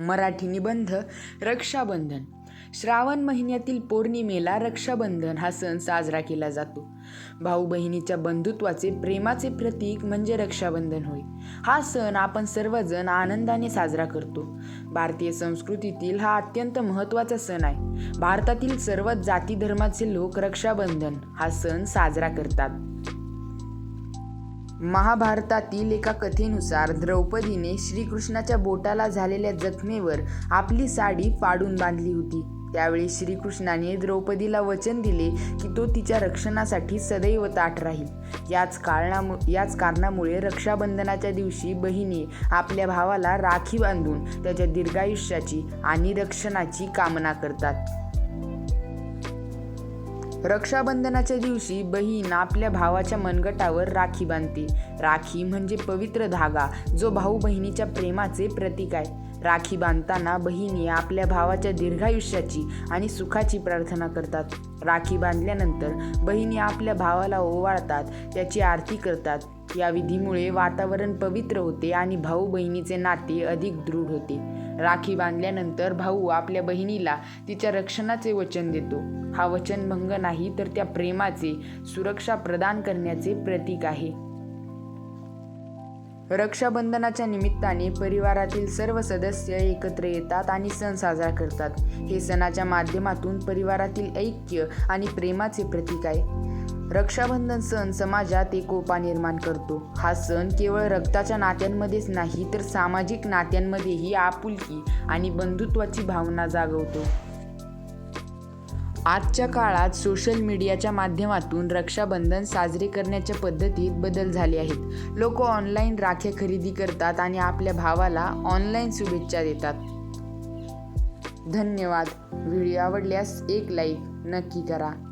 मराठी निबंध रक्षाबंधन. श्रावण महिन्यातील पौर्णिमेला रक्षाबंधन हा सण साजरा केला जातो. भाऊ बहिणीच्या बंधुत्वाचे प्रेमाचे प्रतीक म्हणजे रक्षाबंधन होय. हा सण आपण सर्वजण आनंदाने साजरा करतो. भारतीय संस्कृतीतील हा अत्यंत महत्त्वाचा सण आहे. भारतातील सर्व जाती धर्माचे लोक रक्षाबंधन हा सण साजरा करतात. महाभारतातील एका कथेनुसार द्रौपदीने श्रीकृष्णाच्या बोटाला झालेल्या जखमेवर आपली साडी पाडून बांधली होती. त्यावेळी श्रीकृष्णाने द्रौपदीला वचन दिले की तो तिच्या रक्षणासाठी सदैव ताठ राहील. याच कारणामु याच कारणामुळे रक्षाबंधनाच्या दिवशी बहिणी आपल्या भावाला राखी बांधून त्याच्या दीर्घायुष्याची आणि रक्षणाची कामना करतात. रक्षाबंधनाच्या दिवशी बहीण आपल्या भावाच्या मनगटावर राखी बांधते. राखी म्हणजे पवित्र धागा जो भाऊ बहिणीच्या प्रेमाचे प्रतीक आहे. राखी बांधताना बहिणी आपल्या भावाच्या दीर्घायुष्याची आणि सुखाची प्रार्थना करतात. राखी बांधल्यानंतर बहिणी आपल्या भावाला ओवाळतात त्याची आरती करतात. या विधीमुळे वातावरण पवित्र होते आणि भाऊ बहिणीचे नाते अधिक दृढ होते. राखी बांधल्यानंतर भाऊ आपल्या बहिणीला तिच्या रक्षणाचे वचन देतो. हा वचनभंग नाही तर त्या प्रेमाचे सुरक्षा प्रदान करण्याचे प्रतीक आहे. रक्षाबंधनाच्या निमित्ताने परिवारातील सर्व सदस्य एकत्र येतात आणि सण साजरा करतात. हे सणाच्या माध्यमातून परिवारातील ऐक्य आणि प्रेमाचे प्रतीक आहे. रक्षाबंधन सण समाजात एकोपा निर्माण करतो. हा सण केवळ रक्ताच्या नात्यांमध्येच नाही तर सामाजिक नात्यांमध्येही आपुलकी आणि बंधुत्वाची भावना जागवतो. आजच्या काळात सोशल मीडियाच्या माध्यमातून रक्षाबंधन साजरे करण्याच्या पद्धतीत बदल झाले आहेत. लोक ऑनलाईन राख्या खरेदी करतात आणि आपल्या भावाला ऑनलाईन शुभेच्छा देतात. धन्यवाद. व्हिडिओ आवडल्यास एक लाईक नक्की करा.